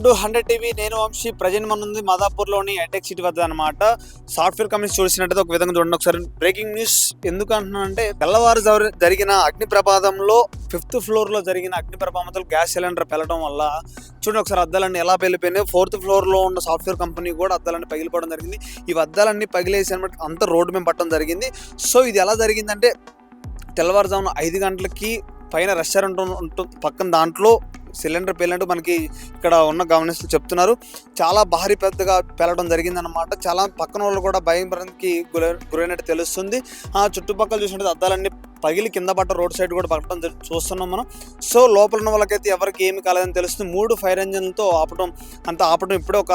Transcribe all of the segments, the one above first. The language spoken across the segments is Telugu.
వెల్కమ్ టు హండ్రెడ్ టీవీ నేను వంశీ ప్రజెంట్ మన ఉంది మాదాపూర్లోని హైటెక్ సిటీ వద్ద అనమాట సాఫ్ట్వేర్ కంపెనీస్ చూసినట్టయితే ఒక విధంగా చూడండి ఒకసారి. బ్రేకింగ్ న్యూస్ ఎందుకు అంటున్నానంటే తెల్లవారు జరిగిన అగ్ని ప్రమాదంలో ఫిఫ్త్ ఫ్లోర్లో జరిగిన అగ్ని ప్రమాదంలో గ్యాస్ సిలిండర్ పెళ్ళడం వల్ల చూడండి ఒకసారి అద్దాలన్నీ ఎలా పెళ్ళిపోయినాయి ఫోర్త్ ఫ్లోర్లో ఉన్న సాఫ్ట్వేర్ కంపెనీ కూడా అద్దాలన్నీ పగిలిపోవడం జరిగింది. ఈ అద్దాలన్నీ పగిలేసి అనమాట అంత రోడ్డు మేము పట్టడం జరిగింది. సో ఇది ఎలా జరిగిందంటే తెల్లవారుజామున ఐదు గంటలకి పైన రెస్టారెంట్ ఉంటుంది పక్కన దాంట్లో సిలిండర్ పేలినట్టు మనకి ఇక్కడ ఉన్న గమనిస్తూ చెప్తున్నారు. చాలా భారీ పెద్దగా పేలడం జరిగిందన్నమాట. చాలా పక్కన వాళ్ళు కూడా భయం గురై గురైనట్టు తెలుస్తుంది. ఆ చుట్టుపక్కల చూసినట్టు అద్దాలన్నీ పగిలి కింద పట్ట రోడ్ సైడ్ కూడా పట్టడం చూస్తున్నాం మనం. సో లోపల ఉన్న వాళ్ళకైతే ఎవరికి ఏమి కాలేదని తెలుస్తుంది. మూడు ఫైర్ ఇంజన్లతో ఆపడం అంతా ఆపడం ఇప్పుడే ఒక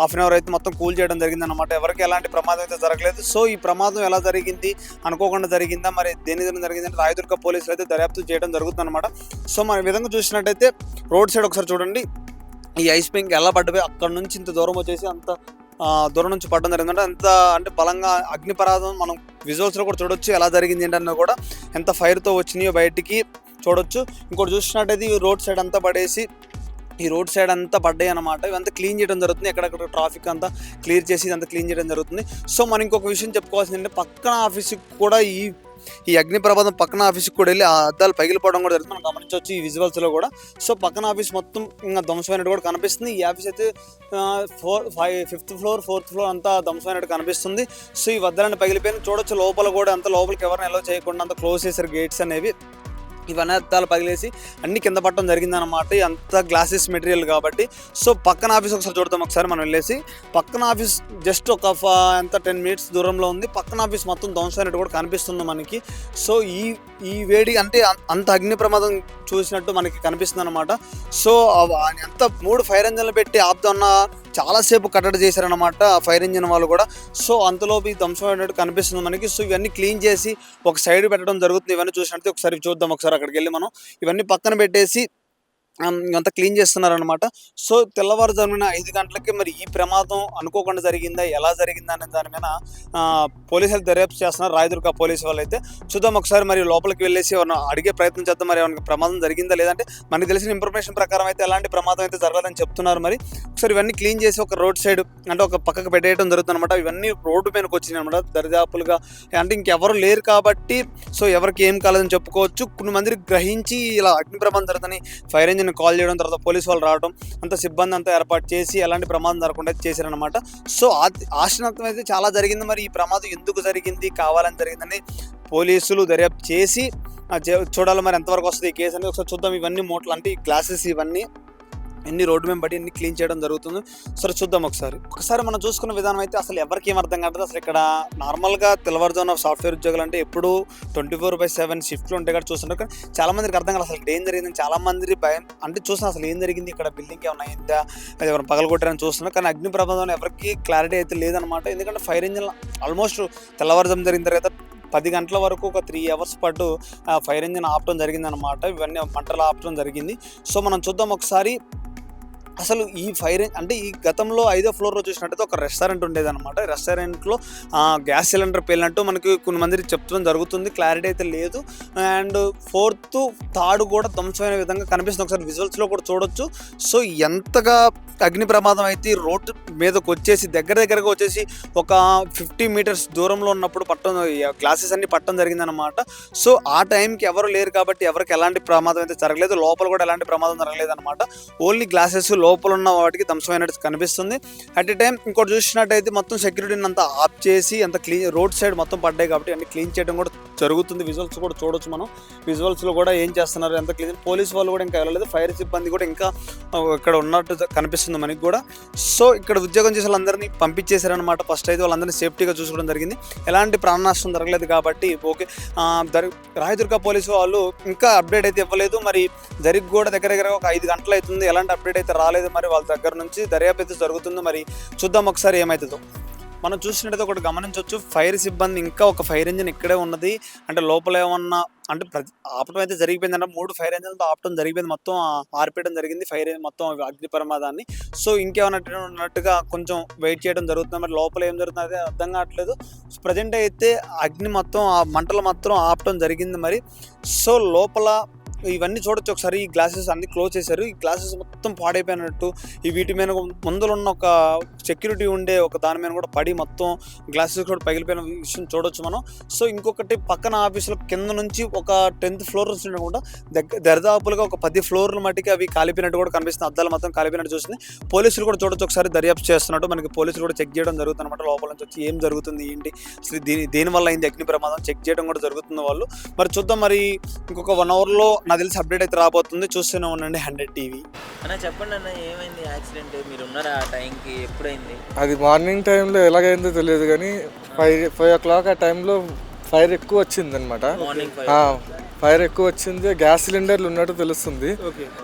హాఫ్ అన్ అవర్ అయితే మొత్తం కూల్ చేయడం జరిగింది అనమాట ఎవరికి ఎలాంటి ప్రమాదం అయితే జరగలేదు. సో ఈ ప్రమాదం ఎలా జరిగింది అనుకోకుండా జరిగిందా? మరి దేని జరిగిందంటే రాయదుర్గ పోలీసులు అయితే దర్యాప్తు చేయడం జరుగుతుంది అనమాట సో మన విధంగా చూసినట్టయితే రోడ్ సైడ్ ఒకసారి చూడండి. ఈ ఐస్ పింక్ ఎలా పడ్డపోయి అక్కడ నుంచి ఇంత దూరం వచ్చేసి అంత దూరం నుంచి పడడం జరిగింది అంటే ఎంత అంటే బలంగా అగ్నిపరాధం మనం విజువల్స్లో కూడా చూడొచ్చు ఎలా జరిగింది ఏంటన్నా కూడా ఎంత ఫైర్తో వచ్చినాయో బయటికి చూడొచ్చు. ఇంకోటి చూసినట్టయితే ఈ రోడ్ సైడ్ అంతా పడేసి ఈ రోడ్ సైడ్ అంతా పడ్డాయి అనమాట ఇవంతా క్లీన్ చేయడం జరుగుతుంది. ఎక్కడెక్కడ ట్రాఫిక్ అంతా క్లియర్ చేసి ఇదంతా క్లీన్ చేయడం జరుగుతుంది. సో మనం ఇంకొక విషయం చెప్పుకోవాల్సింది ఏంటంటే పక్కన ఆఫీస్కి కూడా ఈ ఈ అగ్ని ప్రమాదం పక్కన ఆఫీస్కి కూడా వెళ్ళి ఆ అద్దాలు పగిలిపోవడం కూడా జరుగుతుంది. మనం గమనించవచ్చు ఈ విజువల్స్లో కూడా. సో పక్కన ఆఫీస్ మొత్తం ఇంకా ధ్వంసమైనట్టు కూడా కనిపిస్తుంది. ఈ ఆఫీస్ అయితే four five fifth floor fourth floor అంతా ధ్వంసమైనట్టు కనిపిస్తుంది. సో ఈ వద్దలని పగిలిపోయిన చూడొచ్చు. లోపల కూడా అంత లోపలికి ఎవరిని ఎలా చేయకుండా అంత క్లోజ్ చేశారు గేట్స్ అనేవి. ఇవన్నీ అద్దాలు పగిలేసి అన్ని కింద పట్టడం జరిగిందనమాట అంత గ్లాసెస్ మెటీరియల్ కాబట్టి. సో పక్కన ఆఫీస్ ఒకసారి చూడతాం ఒకసారి మనం వెళ్ళేసి. పక్కన ఆఫీస్ జస్ట్ ఒక ఎంత టెన్ మినిట్స్ దూరంలో ఉంది. పక్కన ఆఫీస్ మొత్తం ధ్వంసమైనట్టు కూడా కనిపిస్తుంది మనకి. సో ఈ ఈ వేడి అంటే అంత అగ్ని ప్రమాదం చూసినట్టు మనకి కనిపిస్తుంది అనమాట సో ఎంత అంత మూడు ఫైర్ ఇంజన్లు పెట్టి ఆపుతున్న చాలాసేపు కట్టడి చేశారనమాట ఆ ఫైర్ ఇంజిన్ వాళ్ళు కూడా. సో అంతలోపు ఈ ధ్వంసం అయినట్టు కనిపిస్తుంది మనకి. సో ఇవన్నీ క్లీన్ చేసి ఒక సైడ్ పెట్టడం జరుగుతుంది. ఇవన్నీ చూసినట్టు ఒకసారి చూద్దాం. ఒకసారి అక్కడికి వెళ్ళి మనం. ఇవన్నీ పక్కన పెట్టేసి అంతా ఇదంతా క్లీన్ చేస్తున్నారనమాట సో తెల్లవారుజామున ఐదు గంటలకి మరి ఈ ప్రమాదం అనుకోకుండా జరిగిందా? ఎలా జరిగిందా అనే దాని మీద పోలీసులు దర్యాప్తు చేస్తున్నారు రాయదుర్గ పోలీసు వాళ్ళు అయితే చూద్దాం ఒకసారి మరి లోపలికి వెళ్ళేసి అడిగే ప్రయత్నం చేద్దాం మరి ఏమైనా ప్రమాదం జరిగిందా లేదంటే మనకి తెలిసిన ఇన్ఫర్మేషన్ ప్రకారం అయితే ఎలాంటి ప్రమాదం అయితే జరగదని చెప్తున్నారు మరి. ఒకసారి ఇవన్నీ క్లీన్ చేసి ఒక రోడ్ సైడ్ అంటే ఒక పక్కకు పెట్టేయడం జరుగుతుంది అనమాట ఇవన్నీ రోడ్డు మీదకి వచ్చినాయి అనమాట దరిదాపులుగా. అంటే ఇంకెవరు లేరు కాబట్టి సో ఎవరికి ఏం కాలేదని చెప్పుకోవచ్చు. కొన్ని మందిని గ్రహించి ఇలా అగ్ని ప్రమాదం జరుగుతుంది ఫైర్ ఇంజిన్ నేను కాల్ చేయడం తర్వాత పోలీస్ వాళ్ళు రావడం అంత సిబ్బంది అంతా ఏర్పాటు చేసి ఎలాంటి ప్రమాదం జరగకుండా చేశారనమాట సో ఆ- ఆశనత్వం అయితే చాలా జరిగింది. మరి ఈ ప్రమాదం ఎందుకు జరిగింది కావాలని జరిగిందని పోలీసులు దర్యాప్తు చేసి చూడాలి మరి ఎంతవరకు వస్తుంది ఈ కేసు అనేది. ఒకసారి చూద్దాం. ఇవన్నీ మూటలు అంటే ఈ గ్లాసెస్ ఇవన్నీ ఎన్ని రోడ్డు మేము బట్టి ఎన్ని క్లీన్ చేయడం జరుగుతుంది. సరే చూద్దాం ఒకసారి. ఒకసారి మనం చూసుకున్న విధానం అయితే అసలు ఎవరికి ఏం అర్థం కాదు అసలు ఇక్కడ నార్మల్గా తెల్లవారుజామున సాఫ్ట్వేర్ ఉద్యోగులు అంటే ఎప్పుడు ట్వంటీ ఫోర్ బై సెవెన్ షిఫ్ట్లు ఉంటాయి కదా చూస్తుంటారు. కానీ చాలా మందికి అర్థం కాదు అసలు ఏం జరిగింది చాలా మంది భయం. అంటే చూసిన అసలు ఏం జరిగింది? ఇక్కడ బిల్డింగ్ ఏమైనా అయిందా? అది ఎవరైనా పగలగొట్టారని చూస్తున్నారు. కానీ అగ్ని ప్రమాదం ఎవరికి క్లారిటీ అయితే లేదనమాట ఎందుకంటే ఫైర్ ఇంజిన్ ఆల్మోస్ట్ తెల్లవారుజాము జరిగిన తర్వాత పది గంటల వరకు ఒక త్రీ అవర్స్ పాటు ఆ ఫైర్ ఇంజిన్ ఆపడం జరిగిందనమాట ఇవన్నీ మంటలు ఆపడం జరిగింది. సో మనం చూద్దాం ఒకసారి. అసలు ఈ ఫైర్ అంటే ఈ గతంలో ఐదో ఫ్లోర్లో చూసినట్టయితే ఒక రెస్టారెంట్ ఉండేదన్నమాట. రెస్టారెంట్లో గ్యాస్ సిలిండర్ పేలినట్టు మనకి కొన్ని మంది జరుగుతుంది. క్లారిటీ అయితే లేదు. అండ్ ఫోర్త్ థర్డ్ కూడా ధ్వంసమైన విధంగా కనిపిస్తుంది. ఒకసారి విజువల్స్లో కూడా చూడొచ్చు. సో ఎంతగా అగ్ని ప్రమాదం అయితే రోడ్ మీదకి వచ్చేసి దగ్గర దగ్గరగా వచ్చేసి ఒక ఫిఫ్టీ మీటర్స్ దూరంలో ఉన్నప్పుడు పట్టడం గ్లాసెస్ అన్ని పట్టడం జరిగిందనమాట సో ఆ టైంకి ఎవరు లేరు కాబట్టి ఎవరికి ఎలాంటి ప్రమాదం అయితే జరగలేదు. లోపల కూడా ఎలాంటి ప్రమాదం జరగలేదు అనమాట ఓన్లీ గ్లాసెస్ లోపల ఉన్న వాటికి ధ్వంసమైనట్టు కనిపిస్తుంది. అట్ ఎ టైం ఇంకోటి చూసినట్టయితే మొత్తం సెక్యూరిటీని అంతా ఆఫ్ చేసి అంత క్లీన్ రోడ్ సైడ్ మొత్తం పడ్డాయి కాబట్టి అన్ని క్లీన్ చేయడం కూడా జరుగుతుంది. విజువల్స్ కూడా చూడొచ్చు మనం. విజువల్స్లో కూడా ఏం చేస్తున్నారు ఎంత క్లీన్ పోలీస్ వాళ్ళు కూడా ఇంకా వెళ్ళలేదు. ఫైర్ సిబ్బంది కూడా ఇంకా ఇక్కడ ఉన్నట్టు కనిపిస్తుంది మనకి కూడా. సో ఇక్కడ ఉద్యోగం చేసే వాళ్ళందరినీ పంపించేశారనమాట ఫస్ట్ అయితే వాళ్ళందరినీ సేఫ్టీగా చూసుకోవడం జరిగింది. ఎలాంటి ప్రాణ నష్టం జరగలేదు కాబట్టి ఓకే. రాయదుర్గ పోలీసు వాళ్ళు ఇంకా అప్డేట్ అయితే ఇవ్వలేదు. మరి జరిగి కూడా దగ్గర దగ్గర ఒక ఐదు గంటలు అవుతుంది. ఎలాంటి అప్డేట్ అయితే రాలేదు. మరి వాళ్ళ దగ్గర నుంచి దర్యాప్తు జరుగుతుంది మరి చూద్దాం ఒకసారి ఏమవుతుందో మనం చూసినట్టయితే ఒకటి గమనించవచ్చు ఫైర్ సిబ్బంది ఇంకా ఒక ఫైర్ ఇంజిన్ ఇక్కడే ఉన్నది. అంటే లోపల ఏమన్నా అంటే ప్రతి ఆపటం అయితే జరిగిపోయింది అంటే మూడు ఫైర్ ఇంజిన్లతో ఆపటం జరిగిపోయింది. మొత్తం ఆర్పేయడం జరిగింది ఫైర్ మొత్తం అగ్ని ప్రమాదాన్ని. సో ఇంకేమన్నట్టు ఉన్నట్టుగా కొంచెం వెయిట్ చేయడం జరుగుతుంది. మరి లోపల ఏం జరుగుతుంది అదే అర్థం కావట్లేదు. ప్రజెంట్ అయితే అగ్ని మొత్తం ఆ మంటలు మాత్రం ఆపటం జరిగింది మరి. సో లోపల ఇవన్నీ చూడొచ్చు. ఒకసారి ఈ గ్లాసెస్ అన్ని క్లోజ్ చేశారు. ఈ గ్లాసెస్ మొత్తం పాడైపోయినట్టు ఈ వీటి మీద ముందులున్న ఒక సెక్యూరిటీ ఉండే ఒక దాని మీద కూడా పడి మొత్తం గ్లాసెస్ కూడా పగిలిపోయిన విషయం చూడొచ్చు మనం. సో ఇంకొకటి పక్కన ఆఫీసులో కింద నుంచి ఒక టెన్త్ ఫ్లోర్ నుంచి కూడా దగ్గర దరిదాపులుగా ఒక పది ఫ్లోర్ల మట్టికి అవి కాలిపోయినట్టు కూడా కనిపిస్తుంది. అద్దాలు మొత్తం కాలిపోయినట్టు చూస్తుంది. పోలీసులు కూడా చూడొచ్చు. ఒకసారి దర్యాప్తు చేస్తున్నట్టు మనకి పోలీసులు కూడా చెక్ చేయడం జరుగుతుంది అనమాట లోపల నుంచి వచ్చి ఏం జరుగుతుంది ఏంటి? అసలు దీని దీనివల్ల అయింది అగ్ని ప్రమాదం? చెక్ చేయడం కూడా జరుగుతుంది వాళ్ళు. మరి చూద్దాం. మరి ఇంకొక వన్ అవర్లో నాకు తెలిసి అప్డేట్ అయితే రాబోతుంది. చూస్తూనే ఉండండి హండ్రెడ్ టీవీ. అన్న చెప్పండి అన్న ఏమైంది యాక్సిడెంట్ మీరు ఉన్నారా ఆ టైంకి ఎప్పుడైంది? అది మార్నింగ్ టైంలో ఎలాగైందో తెలియదు కానీ ఫైవ్ ఫైవ్ ఓ క్లాక్ ఆ టైంలో ఫైర్ ఎక్కువ వచ్చింది అనమాట ఫైర్ ఎక్కువ వచ్చింది. గ్యాస్ సిలిండర్లు ఉన్నట్టు తెలుస్తుంది.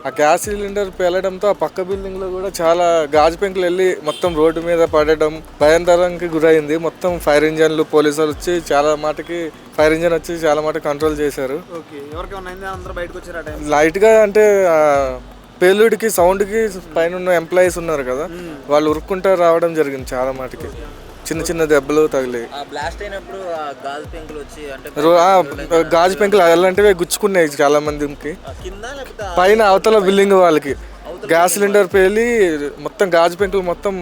ఆ గ్యాస్ సిలిండర్ పేలడంతో ఆ పక్క బిల్డింగ్లో కూడా చాలా గాజు పెంకులు వెళ్ళి మొత్తం రోడ్డు మీద పడడం భయంకరానికి గురైంది. మొత్తం ఫైర్ ఇంజన్లు పోలీసులు వచ్చి చాలా మాటకి ఫైర్ ఇంజన్ వచ్చి చాలా మాట కంట్రోల్ చేశారు. లైట్గా అంటే ఆ, పేలుడికి సౌండ్కి పైన ఉన్న ఎంప్లాయీస్ ఉన్నారు కదా. వాళ్ళు ఉరుక్కుంటా రావడం జరిగింది చాలా మాటకి. చిన్న చిన్న దెబ్బలు బ్లాస్ట్ అయినప్పుడు ఆ గాజు పెంకులు వచ్చి అంటే రో- ఆ, గాజు పెంకులు అలాంటివి గుచ్చుకున్నాయి చాలా మందికి. పైన అవతల బిల్డింగ్ వాళ్ళకి. గ్యాస్ సిలిండర్ పేలి మొత్తం గాజు పెంకులు మొత్తం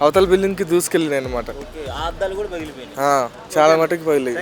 అవతల బిల్డింగ్కి దూసుకెళ్ళినాయి అనమాట చాలా మటుకు పగిలి